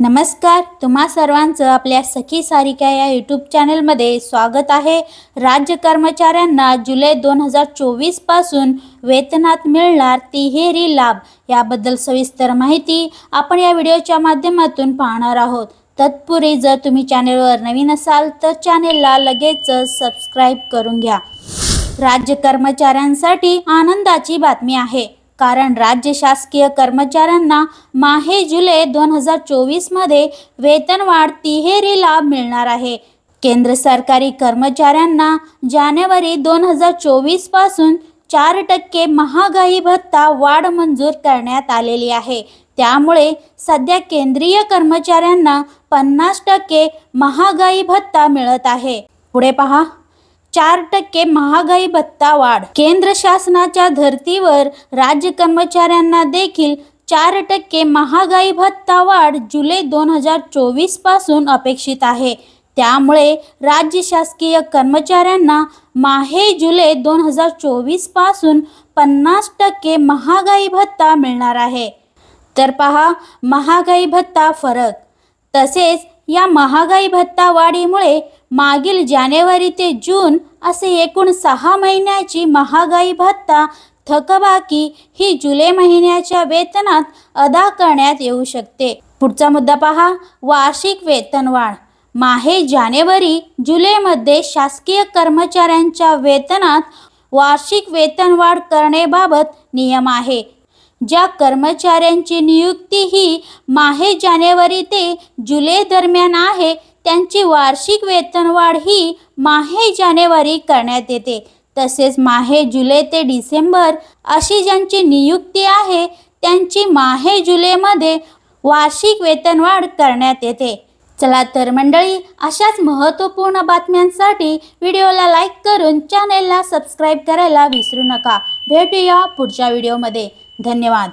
नमस्कार तुम्हा सर्वांचं आपल्या सखी सारिका या यूट्यूब चॅनलमध्ये स्वागत आहे. राज्य कर्मचाऱ्यांना जुलै दोन हजार चोवीसपासून वेतनात मिळणार तिहेरी लाभ याबद्दल सविस्तर माहिती आपण या व्हिडिओच्या माध्यमातून पाहणार आहोत. तत्पूर्वी जर तुम्ही चॅनेलवर नवीन असाल तर चॅनेलला लगेच सबस्क्राईब करून घ्या. राज्य कर्मचाऱ्यांसाठी आनंदाची बातमी आहे. कारण राज्य शासकीय कर्मचाऱ्यांना माहे जुलै दोन हजार चोवीसमध्ये वेतनवाढ तिहेरी लाभ मिळणार आहे. केंद्र सरकारी कर्मचाऱ्यांना जानेवारी दोन हजार चोवीसपासून चार टक्के महागाई भत्ता वाढ मंजूर करण्यात आलेली आहे. त्यामुळे सध्या केंद्रीय कर्मचाऱ्यांना पन्नास टक्के महागाई भत्ता मिळत आहे. पुढे पहा. चार टक्के महागाई भत्ता वाढ. केंद्र शासनाच्या धर्तीवर राज्य कर्मचाऱ्यांना देखील चार टक्के महागाई भत्ता वाढ जुलै दोन हजार चोवीसपासून अपेक्षित आहे. त्यामुळे राज्य शासकीय कर्मचाऱ्यांना माहे जुलै दोन हजार चोवीसपासून पन्नास टक्के महागाई भत्ता मिळणार आहे. तर पहा महागाई भत्ता फरक. तसेच या महागाई भत्ता वाढीमुळे मागील जानेवारी ते जून असे एकूण सहा महिन्याची महागाई भत्ता थकबाकी ही जुलै महिन्याच्या वेतनात अदा करण्यात येऊ शकते. पुढचा मुद्दा पहा. वार्षिक वेतनवाढ. माहे जानेवारी जुलैमध्ये शासकीय कर्मचाऱ्यांच्या वेतनात वार्षिक वेतनवाढ करण्याबाबत नियम आहे. ज्या कर्मचाऱ्यांची नियुक्ती ही माहे जानेवारी ते जुलै दरम्यान आहे त्यांची वार्षिक वेतनवाढ ही माहे जानेवारी करण्यात येते. तसेच माहे जुलै ते डिसेंबर अशी ज्यांची नियुक्ती आहे त्यांची माहे जुलैमध्ये वार्षिक वेतनवाढ करण्यात येते. चला तर मंडळी अशाच महत्त्वपूर्ण बातम्यांसाठी व्हिडिओला लाईक करून चॅनेलला सबस्क्राईब करायला विसरू नका. भेटूया पुढच्या व्हिडिओमध्ये. धन्यवाद.